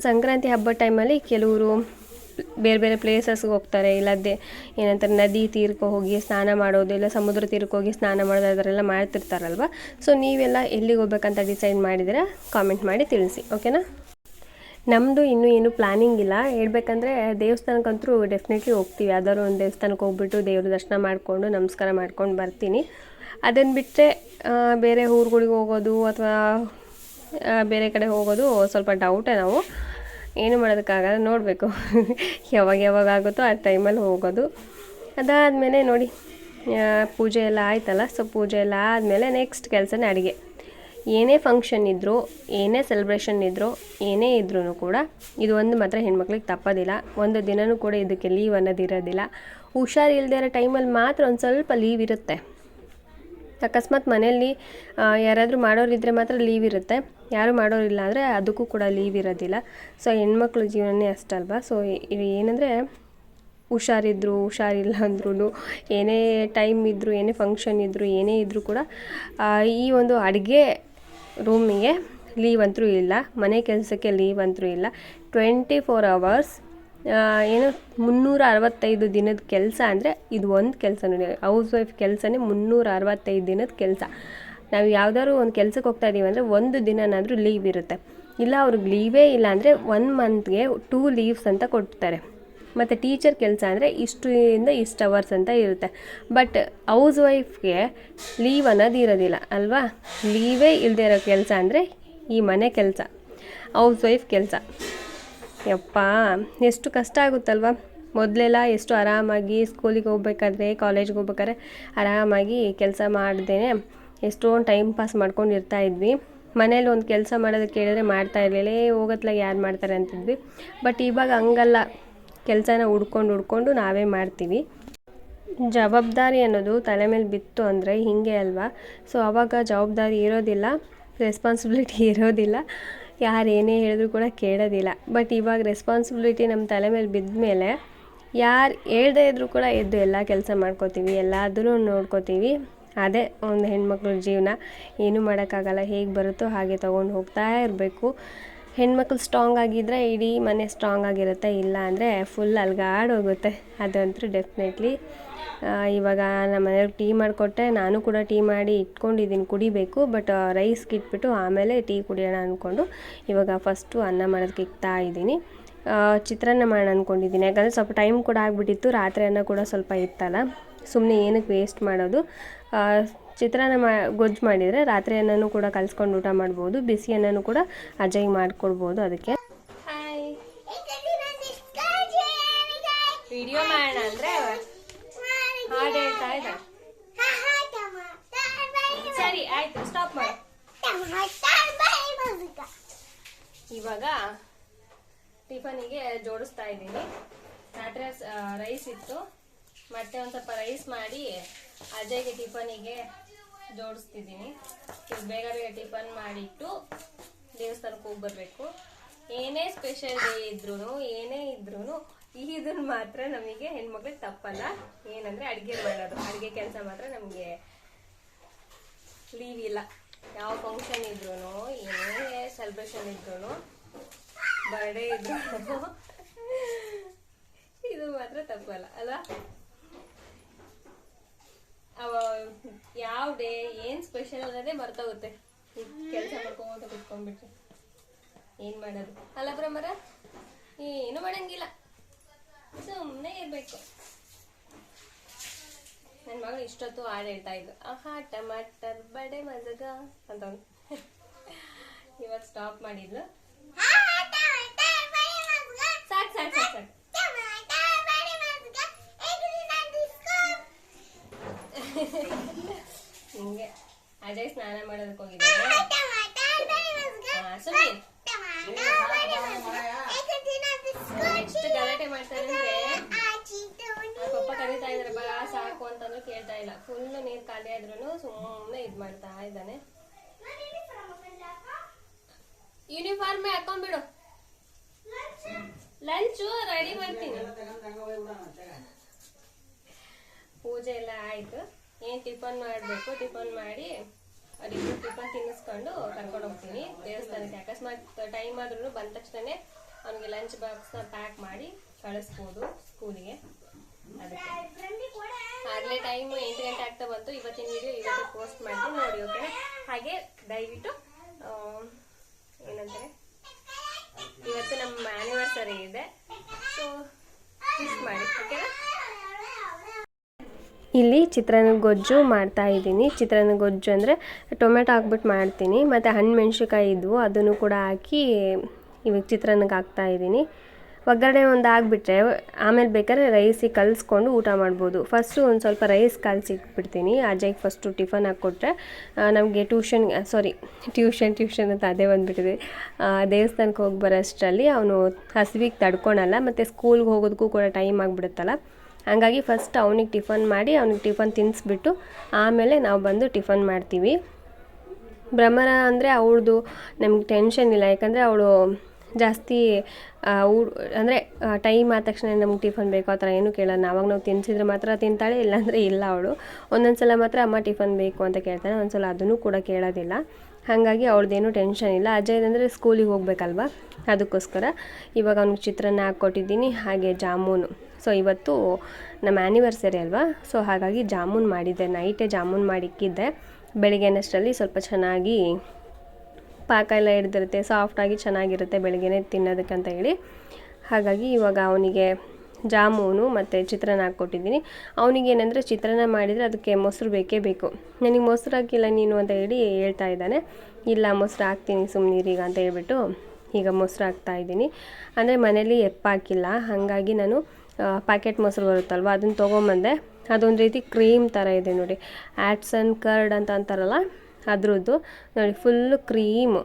ಸಂಕ್ರಾಂತಿ ಹಬ್ಬದ ಟೈಮಲ್ಲಿ ಕೆಲವರು ಬೇರೆ ಬೇರೆ ಪ್ಲೇಸಸ್ಗೆ ಹೋಗ್ತಾರೆ ಇಲ್ಲದೆ ಏನಂತಾರೆ, ನದಿ ತೀರಕ್ಕೆ ಹೋಗಿ ಸ್ನಾನ ಮಾಡೋದು, ಇಲ್ಲ ಸಮುದ್ರ ತೀರಕ್ಕೆ ಹೋಗಿ ಸ್ನಾನ ಮಾಡೋದು, ಅದರೆಲ್ಲ ಮಾಡ್ತಿರ್ತಾರಲ್ವ? ಸೊ ನೀವೆಲ್ಲ ಎಲ್ಲಿಗೆ ಹೋಗ್ಬೇಕಂತ ಡಿಸೈಡ್ ಮಾಡಿದರೆ ಕಾಮೆಂಟ್ ಮಾಡಿ ತಿಳಿಸಿ ಓಕೆನಾ ನಮ್ಮದು ಇನ್ನೂ ಏನು ಪ್ಲ್ಯಾನಿಂಗ್ ಇಲ್ಲ. ಹೇಳ್ಬೇಕಂದ್ರೆ, ದೇವಸ್ಥಾನಕ್ಕಂತೂ ಡೆಫಿನೆಟ್ಲಿ ಹೋಗ್ತೀವಿ. ಯಾವ್ದಾದ್ರು ಒಂದು ದೇವಸ್ಥಾನಕ್ಕೆ ಹೋಗ್ಬಿಟ್ಟು ದೇವ್ರ ದರ್ಶನ ಮಾಡಿಕೊಂಡು, ನಮಸ್ಕಾರ ಮಾಡ್ಕೊಂಡು ಬರ್ತೀನಿ. ಅದನ್ನು ಬಿಟ್ಟರೆ ಬೇರೆ ಊರುಗಳಿಗೆ ಹೋಗೋದು ಅಥವಾ ಬೇರೆ ಕಡೆ ಹೋಗೋದು ಸ್ವಲ್ಪ ಡೌಟೇ ನಾವು. ಏನು ಮಾಡೋದಕ್ಕಾಗಲ್ಲ, ನೋಡಬೇಕು. ಯಾವಾಗ ಯಾವಾಗ ಆಗುತ್ತೋ ಆ ಟೈಮಲ್ಲಿ ಹೋಗೋದು. ಅದಾದಮೇಲೆ ನೋಡಿ ಪೂಜೆ ಎಲ್ಲ ಆಯ್ತಲ್ಲ ಸೊ ಪೂಜೆ ಎಲ್ಲ ಆದಮೇಲೆ ನೆಕ್ಸ್ಟ್ ಕೆಲಸನೇ ಅಡುಗೆ. ಏನೇ ಫಂಕ್ಷನ್ ಇದ್ದರೂ ಏನೇ ಸೆಲೆಬ್ರೇಷನ್ ಇದ್ದರೂ ಏನೇ ಇದ್ರೂ ಕೂಡ ಇದು ಒಂದು ಮಾತ್ರ ಹೆಣ್ಮಕ್ಳಿಗೆ ತಪ್ಪೋದಿಲ್ಲ. ಒಂದು ದಿನವೂ ಕೂಡ ಇದಕ್ಕೆ ಲೀವ್ ಅನ್ನೋದು ಇರೋದಿಲ್ಲ. ಹುಷಾರಿಲ್ಲದೆ ಇರೋ ಟೈಮಲ್ಲಿ ಮಾತ್ರ ಒಂದು ಸ್ವಲ್ಪ ಲೀವ್ ಇರುತ್ತೆ. ಅಕಸ್ಮಾತ್ ಮನೆಯಲ್ಲಿ ಯಾರಾದರೂ ಮಾಡೋರಿದ್ದರೆ ಮಾತ್ರ ಲೀವ್ ಇರುತ್ತೆ. ಯಾರು ಮಾಡೋರಿಲ್ಲ ಅಂದರೆ ಅದಕ್ಕೂ ಕೂಡ ಲೀವ್ ಇರೋದಿಲ್ಲ. ಸೊ ಹೆಣ್ಮಕ್ಳ ಜೀವನನೇ ಅಷ್ಟಲ್ವಾ ಸೊ ಏನಂದರೆ, ಹುಷಾರಿದ್ರು ಹುಷಾರಿಲ್ಲ ಅಂದ್ರೂ ಏನೇ ಟೈಮ್ ಇದ್ದರೂ ಏನೇ ಫಂಕ್ಷನ್ ಇದ್ದರೂ ಏನೇ ಇದ್ದರೂ ಕೂಡ ಈ ಒಂದು ಅಡುಗೆ ರೂಮಿಗೆ ಲೀವ್ ಅಂತೂ ಇಲ್ಲ. ಮನೆ ಕೆಲಸಕ್ಕೆ ಲೀವ್ ಅಂತೂ ಇಲ್ಲ. ಟ್ವೆಂಟಿ ಫೋರ್ ಅವರ್ಸ್ ಏನು ಮುನ್ನೂರ ಅರವತ್ತೈದು ದಿನದ ಕೆಲಸ ಅಂದರೆ ಇದು ಒಂದು ಕೆಲಸ ನೋಡಿ ಹೌಸ್ ವೈಫ್ ಕೆಲಸನೇ ಮುನ್ನೂರ ಅರವತ್ತೈದು ದಿನದ ಕೆಲಸ. ನಾವು ಯಾವ್ದಾದ್ರು ಒಂದು ಕೆಲ್ಸಕ್ಕೆ ಹೋಗ್ತಾ ಇದ್ದೀವಿ ಅಂದರೆ ಒಂದು ದಿನನಾದರೂ ಲೀವ್ ಇರುತ್ತೆ. ಇಲ್ಲ ಅವ್ರಿಗೆ ಲೀವೇ ಇಲ್ಲ ಅಂದರೆ ಒನ್ ಮಂತ್ಗೆ ಟೂ ಲೀವ್ಸ್ ಅಂತ ಕೊಡ್ತಾರೆ. ಮತ್ತು ಟೀಚರ್ ಕೆಲಸ ಅಂದರೆ ಇಷ್ಟರಿಂದ ಇಷ್ಟು ಅವರ್ಸ್ ಅಂತ ಇರುತ್ತೆ. ಬಟ್ ಹೌಸ್ ವೈಫ್ಗೆ ಲೀವ್ ಅನ್ನೋದು ಇರೋದಿಲ್ಲ, ಅಲ್ವಾ? ಲೀವೇ ಇಲ್ಲದೆ ಇರೋ ಕೆಲಸ ಅಂದರೆ ಈ ಮನೆ ಕೆಲಸ ಹೌಸ್ ವೈಫ್ ಕೆಲಸ. ಯಪ್ಪ, ಎಷ್ಟು ಕಷ್ಟ ಆಗುತ್ತಲ್ವ? ಮೊದಲೆಲ್ಲ ಎಷ್ಟು ಆರಾಮಾಗಿ ಸ್ಕೂಲಿಗೆ ಹೋಗ್ಬೇಕಾದ್ರೆ ಕಾಲೇಜ್ಗೆ ಹೋಗ್ಬೇಕಾದ್ರೆ ಆರಾಮಾಗಿ ಕೆಲಸ ಮಾಡ್ದೇನೆ. ಎಷ್ಟೊಂದು ಟೈಮ್ ಪಾಸ್ ಮಾಡ್ಕೊಂಡು ಇರ್ತಾ ಇದ್ವಿ. ಮನೇಲಿ ಒಂದು ಕೆಲಸ ಮಾಡೋದಕ್ಕೆ ಕೇಳಿದ್ರೆ ಮಾಡ್ತಾ ಇರಲಿಲ್ಲ. ಏ, ಹೋಗತ್ಲಾಗ ಯಾರು ಮಾಡ್ತಾರೆ ಅಂತಿದ್ವಿ. ಬಟ್ ಇವಾಗ ಹಂಗಲ್ಲ. ಕೆಲಸನ ಹುಡ್ಕೊಂಡು ಹುಡ್ಕೊಂಡು ನಾವೇ ಮಾಡ್ತೀವಿ. ಜವಾಬ್ದಾರಿ ಅನ್ನೋದು ತಲೆ ಮೇಲೆ ಬಿತ್ತು ಅಂದರೆ ಹೀಗೆ ಅಲ್ವಾ? ಸೊ ಆವಾಗ ಜವಾಬ್ದಾರಿ ಇರೋದಿಲ್ಲ ರೆಸ್ಪಾನ್ಸಿಬಿಲಿಟಿ ಇರೋದಿಲ್ಲ. ಯಾರು ಏನೇ ಹೇಳಿದ್ರು ಕೂಡ ಕೇಳೋದಿಲ್ಲ. ಬಟ್ ಇವಾಗ ರೆಸ್ಪಾನ್ಸಿಬಿಲಿಟಿ ನಮ್ಮ ತಲೆ ಮೇಲೆ ಬಿದ್ದ ಮೇಲೆ ಯಾರು ಹೇಳ್ದೇ ಇದ್ದರೂ ಕೂಡ ಎದ್ದು ಎಲ್ಲ ಕೆಲಸ ಮಾಡ್ಕೋತೀವಿ ಎಲ್ಲಾದರೂ ನೋಡ್ಕೋತೀವಿ. ಅದೇ ಒಂದು ಹೆಣ್ಮಕ್ಳ ಜೀವನ ಏನೂ ಮಾಡೋಕ್ಕಾಗಲ್ಲ, ಹೇಗೆ ಬರುತ್ತೋ ಹಾಗೆ ತೊಗೊಂಡು ಹೋಗ್ತಾ ಇರಬೇಕು. ಹೆಣ್ಮಕ್ಳು ಸ್ಟ್ರಾಂಗ್ ಆಗಿದ್ದರೆ ಇಡೀ ಮನೆ ಸ್ಟ್ರಾಂಗ್ ಆಗಿರುತ್ತೆ, ಇಲ್ಲ ಅಂದರೆ ಫುಲ್ ಅಲ್ಗಾಡೋಗುತ್ತೆ ಅದಂತೂ ಡೆಫಿನೆಟ್ಲಿ ಇವಾಗ ನಮ್ಮ ಮನೆಯವ್ರಿಗೆ ಟೀ ಮಾಡಿಕೊಟ್ಟೆ ನಾನು ಕೂಡ ಟೀ ಮಾಡಿ ಇಟ್ಕೊಂಡಿದ್ದೀನಿ ಕುಡಿಬೇಕು ಬಟ್ ರೈಸ್ಗೆ ಇಟ್ಬಿಟ್ಟು ಆಮೇಲೆ ಟೀ ಕುಡಿಯೋಣ ಅಂದ್ಕೊಂಡು ಇವಾಗ ಫಸ್ಟು ಅನ್ನ ಮಾಡೋದಕ್ಕೆ ಇಕ್ತಾ ಇದ್ದೀನಿ. ಚಿತ್ರಾನ್ನ ಮಾಡೋಣ ಅಂದ್ಕೊಂಡಿದ್ದೀನಿ ಯಾಕಂದರೆ ಸ್ವಲ್ಪ ಟೈಮ್ ಕೂಡ ಆಗಿಬಿಟ್ಟಿತ್ತು, ರಾತ್ರಿ ಅನ್ನ ಕೂಡ ಸ್ವಲ್ಪ ಇತ್ತಲ್ಲ. ಸುಮ್ಮನೆ ಏನಕ್ಕೆ ವೇಸ್ಟ್ ಮಾಡೋದು? ಚಿತ್ರಾನ್ನ ಮಾ ಗೊಜ್ಜು ಮಾಡಿದರೆ ರಾತ್ರಿ ಅನ್ನನೂ ಕೂಡ ಕಲಿಸ್ಕೊಂಡು ಊಟ ಮಾಡ್ಬೋದು ಬಿಸಿ ಅನ್ನನೂ ಕೂಡ ಅಜಯ್ ಮಾಡಿಕೊಡ್ಬೋದು ಅದಕ್ಕೆ. ಹಾಯ್ ವಿಡಿಯೋ ಮಾಡೋಣ ಅಂದರೆ ಹಾಡು ಹೇಳ್ತಾ ಇದ್ದ ಸರಿ ಆಯ್ತು ಸ್ಟಾಪ್ ಮಾಡಿ. ಇವಾಗ ಟಿಫನಿಗೆ ಜೋಡಿಸ್ತಾ ಇದ್ದೀನಿ. ರಾತ್ರಿ ರೈಸ್ ಇತ್ತು. ಮತ್ತೆ ಒಂದು ಸ್ವಲ್ಪ ರೈಸ್ ಮಾಡಿ ಅಜಯ್ಗೆ ಟಿಫನಿಗೆ ಜೋಡಿಸ್ತಿದ್ದೀನಿ. ಈಗ ಬೇಗ ಬೇಗ ಟಿಫನ್ ಮಾಡಿಟ್ಟು ದೇವಸ್ಥಾನಕ್ಕೆ ಹೋಗಿ ಬರಬೇಕು. ಏನೇ ಸ್ಪೆಷಲ್ ಡೇ ಇದ್ರೂ ಏನೇ ಇದ್ರೂ ಇದನ್ನ ಮಾತ್ರ ನಮಗೆ ಹೆಣ್ಮಕ್ಳಿಗೆ ತಪ್ಪಲ್ಲ. ಏನಂದ್ರೆ ಅಡುಗೆ ಮಾಡೋದು. ಅಡುಗೆ ಕೆಲಸ ಮಾತ್ರ ನಮಗೆ ಲೀವ್ ಇಲ್ಲ. ಯಾವ ಫಂಕ್ಷನ್ ಇದ್ರೂ ಏನೇ ಸೆಲೆಬ್ರೇಷನ್ ಇದ್ರೂ ಬರ್ಡೇ ಇದ್ರೂ ಇದು ಮಾತ್ರ ತಪ್ಪಲ್ಲ. ಅಲ್ವಾ? ಅವ ಯಾವ ಡೇ, ಏನ್ ಸ್ಪೆಷಲ್ ಅನ್ನೋದೇ ಮರ್ತೋಗುತ್ತೆ. ಕೆಲಸ ಮಾಡ್ಕೊಂತ ಕುತ್ಕೊಂಡ್ಬಿಟ್ರೆ. ಏನ್ ಮಾಡೋದು? ಅಲ್ಲ ಬ್ರಹ್ಮರ, ಏನು ಮಾಡಂಗಿಲ್ಲ. ಸುಮ್ಮನೆ ಇರ್ಬೇಕು. ನನ್ನ ಮಗಳು ಇಷ್ಟೊತ್ತು ಹಾಡು ಹೇಳ್ತಾ ಇದ್ಲು. ಆಹಾ, ಟಮಾಟರ್ ಬಡೆ ಮಜಗ ಅಂತ ಇವಾಗ ಸ್ಟಾಪ್ ಮಾಡಿದ್ಲು ಸಾಕು ಸಾಕು ಸಾಕು ಸಾಕು ಹಿಂಗೆ. ಅಜಯ್ ಸ್ನಾನ ಮಾಡೋದಕ್ಕೆ ಹೋಗಿದ್ದಾನೆ ಹಾ, ಸುಮ್ನೆ ಎಷ್ಟು ಗಲಾಟೆ ಮಾಡ್ತಾರೆ ಪಪ್ಪ ಕರೀತಾ ಇದಾರೆ ಬಾ ಸಾಕು ಅಂತಂದ್ರೆ ಕೇಳ್ತಾ ಇಲ್ಲ. ಫುಲ್ ನೀರು ಖಾಲಿ ಆದ್ರೂ ಸುಮ್ಮನೆ ಇದು ಮಾಡ್ತಾ ಇದ್ದಾನೆ. ಯೂನಿಫಾರ್ಮೇ ಹಾಕೊಂಡ್ಬಿಡು ಲಂಚು ರೆಡಿ ಮಾಡ್ತೀನಿ. ಪೂಜೆ ಎಲ್ಲ ಆಯ್ತು. ಏನ್ ಟಿಫನ್ ಮಾಡಬೇಕು, ಟಿಫನ್ ಮಾಡಿ ಅವ್ರಿಬ್ರು ಟಿಫನ್ ತಿನ್ನಿಸ್ಕೊಂಡು ಕರ್ಕೊಂಡು ಹೋಗ್ತೀನಿ. ದೇವಸ್ಥಾನಕ್ಕೆ ಅಕಸ್ಮಾತ್ ಟೈಮ್ ಆದ್ರೂ ಬಂದ ತಕ್ಷಣ ಅವನಿಗೆ ಲಂಚ್ ಬಾಕ್ಸ್ನ ಪ್ಯಾಕ್ ಮಾಡಿ ಕಳಿಸ್ಬೋದು ಸ್ಕೂಲಿಗೆ ಅದಕ್ಕೆ. ಆಗಲೇ ಟೈಮ್ ಎಂಟು ಗಂಟೆ ಆಗ್ತಾ ಬಂತು. ಇವತ್ತಿನ ವಿಡಿಯೋ ಇವತ್ತು ಪೋಸ್ಟ್ ಮಾಡ್ತೀನಿ, ನೋಡಿ ಓಕೆ ಹಾಗೆ ದಯವಿಟ್ಟು ಏನಂತಾರೆ? ಇವತ್ತು ನಮ್ಮ ಆ್ಯನಿವರ್ಸರಿ ಇದೆ. ಸೊ ಮಿಸ್ ಮಾಡಿ ಓಕೆನಾ ಇಲ್ಲಿ ಚಿತ್ರಾನ್ನ ಗೊಜ್ಜು ಮಾಡ್ತಾ ಇದ್ದೀನಿ. ಚಿತ್ರಾನ್ನ ಗೊಜ್ಜು ಅಂದರೆ ಟೊಮೆಟೊ ಹಾಕ್ಬಿಟ್ಟು ಮಾಡ್ತೀನಿ. ಮತ್ತು ಹಣ್ಣು ಮೆಣ್ಸಿನ್ಕಾಯಿ ಇದ್ವು, ಅದನ್ನು ಕೂಡ ಹಾಕಿ ಇವಾಗ ಚಿತ್ರಾನ್ನಕ್ಕೆ ಹಾಕ್ತಾ ಇದ್ದೀನಿ. ಒಗ್ಗರಣೆ ಒಂದು ಆಗಿಬಿಟ್ರೆ, ಆಮೇಲೆ ಬೇಕಾದ್ರೆ ರೈಸಿಗೆ ಕಲಿಸ್ಕೊಂಡು ಊಟ ಮಾಡ್ಬೋದು. ಫಸ್ಟು ಒಂದು ಸ್ವಲ್ಪ ರೈಸ್ ಕಲಸಿಟ್ಬಿಡ್ತೀನಿ ಅಜಯ್ಗೆ ಫಸ್ಟು ಟಿಫನ್ ಹಾಕ್ಕೊಟ್ರೆ ನಮಗೆ ಟ್ಯೂಷನ್ ಸಾರಿ ಟ್ಯೂಷನ್ ಟ್ಯೂಷನ್ ಅಂತ ಅದೇ ಬಂದುಬಿಟ್ಟಿದೆ. ದೇವಸ್ಥಾನಕ್ಕೆ ಹೋಗಿ ಬರೋಷ್ಟರಲ್ಲಿ ಅವನು ಹಸಿವಿಗೆ ತಡ್ಕೊಳಲ್ಲ, ಮತ್ತು ಸ್ಕೂಲ್ಗೆ ಹೋಗೋದಕ್ಕೂ ಕೂಡ ಟೈಮ್ ಆಗಿಬಿಡುತ್ತಲ್ಲ. ಹಂಗಾಗಿ ಫಸ್ಟ್ ಅವನಿಗೆ ಟಿಫನ್ ಮಾಡಿ, ಅವ್ನಿಗೆ ಟಿಫನ್ ತಿನ್ನಿಸ್ಬಿಟ್ಟು ಆಮೇಲೆ ನಾವು ಬಂದು ಟಿಫನ್ ಮಾಡ್ತೀವಿ. ಭ್ರಮರ ಅಂದರೆ ಅವಳದು ನಮ್ಗೆ ಟೆನ್ಷನ್ ಇಲ್ಲ, ಯಾಕಂದರೆ ಅವಳು ಜಾಸ್ತಿ ಅಂದರೆ ಟೈಮ್ ಆದ ತಕ್ಷಣ ನಮ್ಗೆ ಟಿಫನ್ ಬೇಕು ಆ ಥರ ಏನೂ ಕೇಳಲ್ಲ. ನಾವಾಗ ನಾವು ತಿನ್ಸಿದ್ರೆ ಮಾತ್ರ ತಿಂತಾಳೆ, ಇಲ್ಲಾಂದರೆ ಇಲ್ಲ ಅವಳು. ಒಂದೊಂದು ಸಲ ಮಾತ್ರ ಅಮ್ಮ ಟಿಫನ್ ಬೇಕು ಅಂತ ಕೇಳ್ತಾನೆ ಒಂದು ಸಲ ಅದನ್ನು ಕೂಡ ಕೇಳೋದಿಲ್ಲ. ಹಾಗಾಗಿ ಅವ್ರದ್ದೇನು ಟೆನ್ಷನ್ ಇಲ್ಲ. ಅಜಯ್ ಅಂದರೆ ಸ್ಕೂಲಿಗೆ ಹೋಗ್ಬೇಕಲ್ವ? ಅದಕ್ಕೋಸ್ಕರ ಇವಾಗ ಅವ್ನಿಗೆ ಚಿತ್ರಾನ್ನ ಹಾಕ್ಕೊಟ್ಟಿದ್ದೀನಿ, ಹಾಗೆ ಜಾಮೂನು. ಸೊ ಇವತ್ತು ನಮ್ಮ ಆ್ಯನಿವರ್ಸರಿ ಅಲ್ವಾ? ಸೊ ಹಾಗಾಗಿ ಜಾಮೂನ್ ಮಾಡಿದ್ದೆ. ನೈಟೇ ಜಾಮೂನ್ ಮಾಡಿಕ್ಕಿದ್ದೆ. ಬೆಳಿಗ್ಗೆನಷ್ಟರಲ್ಲಿ ಸ್ವಲ್ಪ ಚೆನ್ನಾಗಿ ಪಾಕ ಎಲ್ಲ ಹಿಡ್ದಿರುತ್ತೆ. ಸಾಫ್ಟಾಗಿ ಚೆನ್ನಾಗಿರುತ್ತೆ ಬೆಳಗ್ಗೆನೇ ತಿನ್ನೋದಕ್ಕಂತ ಹೇಳಿ. ಹಾಗಾಗಿ ಇವಾಗ ಅವನಿಗೆ ಜಾಮೂನು ಮತ್ತು ಚಿತ್ರಾನ್ನ ಹಾಕ್ಕೊಟ್ಟಿದ್ದೀನಿ. ಅವನಿಗೆ ಏನಂದರೆ ಚಿತ್ರಾನ್ನ ಮಾಡಿದರೆ ಅದಕ್ಕೆ ಮೊಸರು ಬೇಕೇ ಬೇಕು. ನನಗೆ ಮೊಸರು ಹಾಕಿಲ್ಲ ನೀನು ಅಂತ ಹೇಳಿ ಹೇಳ್ತಾ ಇದ್ದಾನೆ. ಇಲ್ಲ, ಮೊಸರು ಹಾಕ್ತೀನಿ ಸುಮ್ಮನಿರೀಗ ಅಂತ ಹೇಳ್ಬಿಟ್ಟು ಈಗ ಮೊಸರು ಹಾಕ್ತಾ ಇದ್ದೀನಿ. ಅಂದರೆ ಮನೇಲಿ ಎಪ್ಪಾಕಿಲ್ಲ ಹಾಗಾಗಿ ನಾನು ಪ್ಯಾಕೆಟ್ ಮೊಸರು ಬರುತ್ತಲ್ವ, ಅದನ್ನ ತೊಗೊಂಬಂದೆ. ಅದೊಂದು ರೀತಿ ಕ್ರೀಮ್ ಥರ ಇದೆ ನೋಡಿ. ಆ್ಯಟ್ಸ್ ಕರ್ಡ್ ಅಂತ ಅಂತಾರಲ್ಲ, ಅದರದ್ದು. ನೋಡಿ, ಫುಲ್ಲು ಕ್ರೀಮು.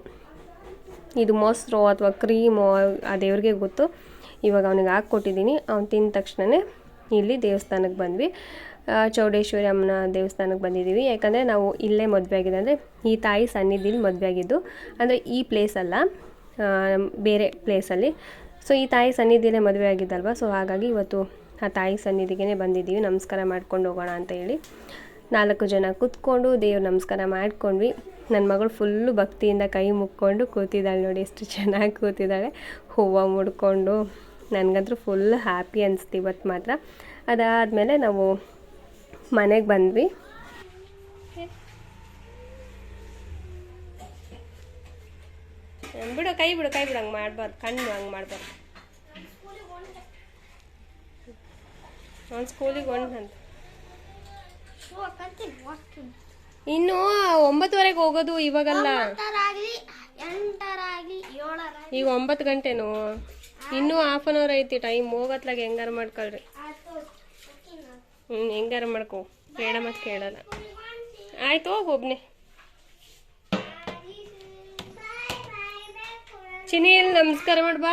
ಇದು ಮೊಸರು ಅಥವಾ ಕ್ರೀಮು, ಆ ದೇವ್ರಿಗೆ ಗೊತ್ತು. ಇವಾಗ ಅವನಿಗೆ ಹಾಕ್ಕೊಟ್ಟಿದ್ದೀನಿ. ಅವ್ನು ತಿಂದ ತಕ್ಷಣವೇ ಇಲ್ಲಿ ದೇವಸ್ಥಾನಕ್ಕೆ ಬಂದ್ವಿ. ಚೌಡೇಶ್ವರಿ ಅಮ್ಮನ ದೇವಸ್ಥಾನಕ್ಕೆ ಬಂದಿದ್ದೀವಿ. ಯಾಕಂದರೆ ನಾವು ಇಲ್ಲೇ ಮದುವೆ ಆಗಿದೆ ಅಂದರೆ ಈ ತಾಯಿ ಸನ್ನಿಧಿಲಿ ಮದುವೆ ಆಗಿದ್ದು. ಅಂದರೆ ಈ ಪ್ಲೇಸ್ ಅಲ್ಲ. ಬೇರೆ ಪ್ಲೇಸಲ್ಲಿ ಸೊ ಈ ತಾಯಿ ಸನ್ನಿಧಿಲೇ ಮದುವೆ ಆಗಿದ್ದಲ್ವ? ಸೊ ಹಾಗಾಗಿ ಇವತ್ತು ಆ ತಾಯಿ ಸನ್ನಿಧಿಗೆ ಬಂದಿದ್ದೀವಿ. ನಮಸ್ಕಾರ ಮಾಡ್ಕೊಂಡು ಹೋಗೋಣ ಅಂತ ಹೇಳಿ. ನಾಲ್ಕು ಜನ ಕೂತ್ಕೊಂಡು ದೇವ್ರ ನಮಸ್ಕಾರ ಮಾಡ್ಕೊಂಡ್ವಿ. ನನ್ನ ಮಗಳು ಫುಲ್ಲು ಭಕ್ತಿಯಿಂದ ಕೈ ಮುಕ್ಕೊಂಡು ಕೂತಿದ್ದಾಳೆ ನೋಡಿ. ಎಷ್ಟು ಚೆನ್ನಾಗಿ ಕೂತಿದ್ದಾಳೆ. ಹೂವು ಮುಡ್ಕೊಂಡು. ನನಗಂತೂ ಫುಲ್ ಹ್ಯಾಪಿ ಅನಿಸ್ತು ಇವತ್ತು ಮಾತ್ರ. ಅದಾದಮೇಲೆ ನಾವು ಮನೆಗೆ ಬಂದ್ವಿ. ಬಿಡು ಕೈ ಬಿಡು ಕೈ ಬಿಡು ಹಂಗೆ ಮಾಡಬಾರ್ದು ಕಣ್ಣು ಹಂಗೆ ಮಾಡಬಾರ್ದು. ಅವ್ನು ಸ್ಕೂಲಿಗೆ ಹೊಂಟ್ ಅಂತ ಇನ್ನು ಒಂಬತ್ತುವರೆಗೆ ಹೋಗೋದು ಇವಾಗಲ್ಲ. ಈಗ ಒಂಬತ್ತು ಗಂಟೆನು? ಇನ್ನೂ ಹಾಫ್ ಅನ್ ಅವರ್ ಐತಿ ಟೈಮ್ ಹೋಗತ್ಲಾಗ ಹೆಂಗಾರ ಮಾಡ್ಕೊಳ್ರಿ. ಹ್ಞೂ ಹೆಂಗಾರ ಮಾಡ್ಕೊ. ಬೇಡ ಮತ್ತೆ ಕೇಳಲ್ಲ. ಆಯ್ತು ಹೋಗಿ ಚಿನಿ ಇಲ್ಲಿ ನಮಸ್ಕಾರ ಮಾಡ್ಬಾ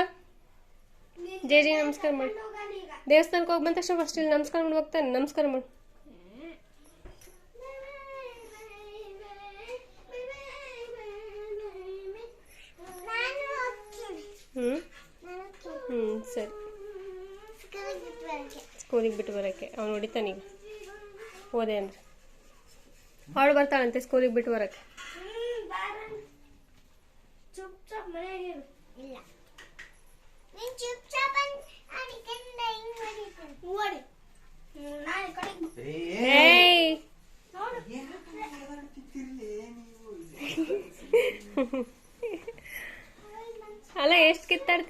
ಜೈ ಜೈ, ನಮಸ್ಕಾರ ಮಾಡಿ. ದೇವಸ್ಥಾನಕ್ಕೆ ಹೋಗಿ ಬಂದ ತಕ್ಷಣ ಫಸ್ಟ್ ಇಲ್ಲಿ ನಮಸ್ಕಾರ ಮಾಡಿ ಹೋಗ್ತಾನೆ. ನಮಸ್ಕಾರ ಮಾಡು. ಹ್ಞೂ. ಹ್ಞೂ ಸರಿ. ಸ್ಕೂಲಿಗೆ ಬಿಟ್ಟು ಬರಕ್ಕೆ. ಅವ್ನು ಹೊಡಿತಾನೀಗ ಓದೆ ಅಂದ್ರೆ. ಅವಳು ಬರ್ತಾಳಂತೆ ಸ್ಕೂಲಿಗೆ ಬಿಟ್ಟು ಬರೋಕ್ಕೆ.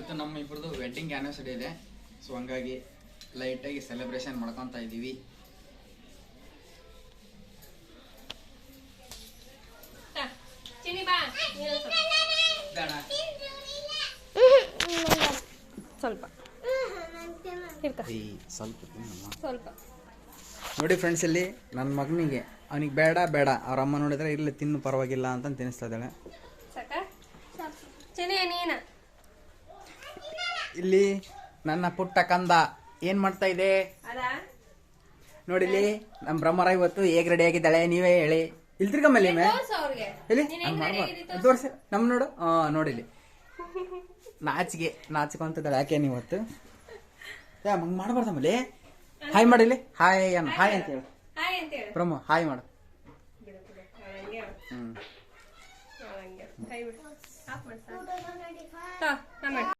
ಇವತ್ತು ನಮ್ಮ ಇಬ್ಬರದು ವೆಡ್ಡಿಂಗ್ ಆ್ಯನಿವರ್ಸರಿ ಇದೆ. ಸೊ ಹಂಗಾಗಿ ಲೈಟಾಗಿ ಸೆಲೆಬ್ರೇಷನ್ ಮಾಡ್ಕೊತಾ ಇದ್ದೀವಿ. ಸ್ವಲ್ಪ. ಸ್ವಲ್ಪ. ಸ್ವಲ್ಪ ನೋಡಿ ಫ್ರೆಂಡ್ಸ್ ಇಲ್ಲಿ ನನ್ನ ಮಗನಿಗೆ ಅವನಿಗೆ ಬೇಡ ಬೇಡ. ಅವ್ರ ಅಮ್ಮ ನೋಡಿದ್ರೆ ಇಲ್ಲಿ ತಿನ್ನು ಪರವಾಗಿಲ್ಲ ಅಂತ ತಿನ್ನಿಸ್ತಾ ಇದ್ದಾಳೆ. ಸಾಕ? ಚಿನಿ ನೀನ. ಇಲ್ಲಿ ನನ್ನ ಪುಟ್ಟ ಕಂದ ಏನ್ ಮಾಡ್ತಾ ಇದೆ? ನೋಡಿಲಿ ನಮ್ಮ ಬ್ರಹ್ಮರ ಇವತ್ತು ಹೇಗ್ ರೆಡಿ ಆಗಿದ್ದಾಳೆ ನೀವೇ ಹೇಳಿ. ಇಲ್ಲಿ ತಿರ್ಗಮ್ಮಲ್ಲಿ ಮೇ ತೋರ್ಸು ನಮ್ ನೋಡು. ಹಾ ನೋಡಿಲಿ ನಾಚಿಗೆ ನಾಚಿಕೊಂತಿದ್ದಾಳೆ ಯಾಕೆ ನೀವತ್ತು ಯಾ ಹಂಗ್ ಮಾಡಬಾರ್ದಮ್ಮಲ್ಲಿ ಹಾಯ್ ಮಾಡಿಲಿ ಹಾಯ್ ಅನ್ನ ಹಾಯ್ ಅಂತ ಹೇಳು ಹಾಯ್ ಅಂತ ಹೇಳು ಬ್ರಹ್ಮ ಹಾಯ್ ಮಾಡು. ಹ್ಮ್.